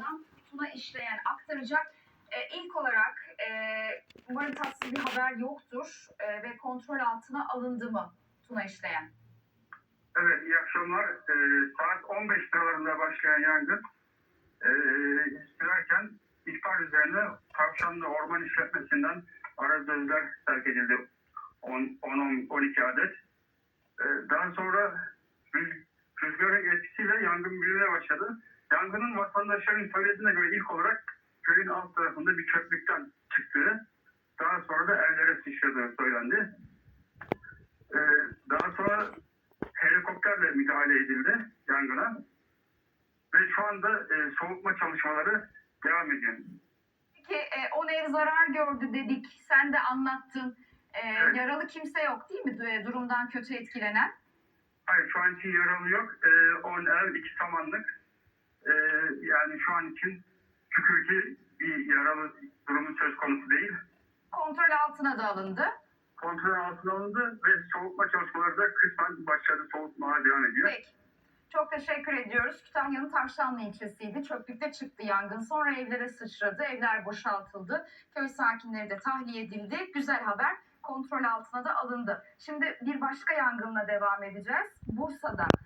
yangından Tuna işleyen aktaracak. E, ilk olarak e, umarım tatsız bir haber yoktur e, ve kontrol altına alındı mı Tuna işleyen? Evet, iyi akşamlar. Ee, saat 15 sıralarında başlayan yangın e, sürerken ihbar üzerine Tavşanlı Orman İşletmesi'nden arazözler terk edildi. 10-12 adet. Ee, daha sonra rüzgarın etkisiyle yangın büyümeye başladı. Yangının vatandaşların söylediğine göre ilk olarak köyün alt tarafında bir çöplükten çıktığı, daha sonra da evlere sıçradığı söylendi. Ee, daha sonra helikopterle müdahale edildi yangına. Ve şu anda e, soğutma çalışmaları devam ediyor. Peki e, 10 ev zarar gördü dedik. Sen de anlattın. E, Evet. Yaralı kimse yok değil mi e, durumdan kötü etkilenen? Hayır şu an için yaralı yok. E, 10 ev, 2 samanlık. E, yani şu an için şükür ki bir yaralı durumu söz konusu değil. Kontrol altına da alındı. Kontrol altına alındı ve soğutma çalışmaları da kısmen başladı. Soğutmaya devam ediyor. Peki. Çok teşekkür ediyoruz. Kütahya'nın Tavşanlı ilçesiydi. Çöplükte çıktı yangın. Sonra evlere sıçradı. Evler boşaltıldı. Köy sakinleri de tahliye edildi. Güzel haber. Kontrol altına da alındı. Şimdi bir başka yangınla devam edeceğiz. Bursa'da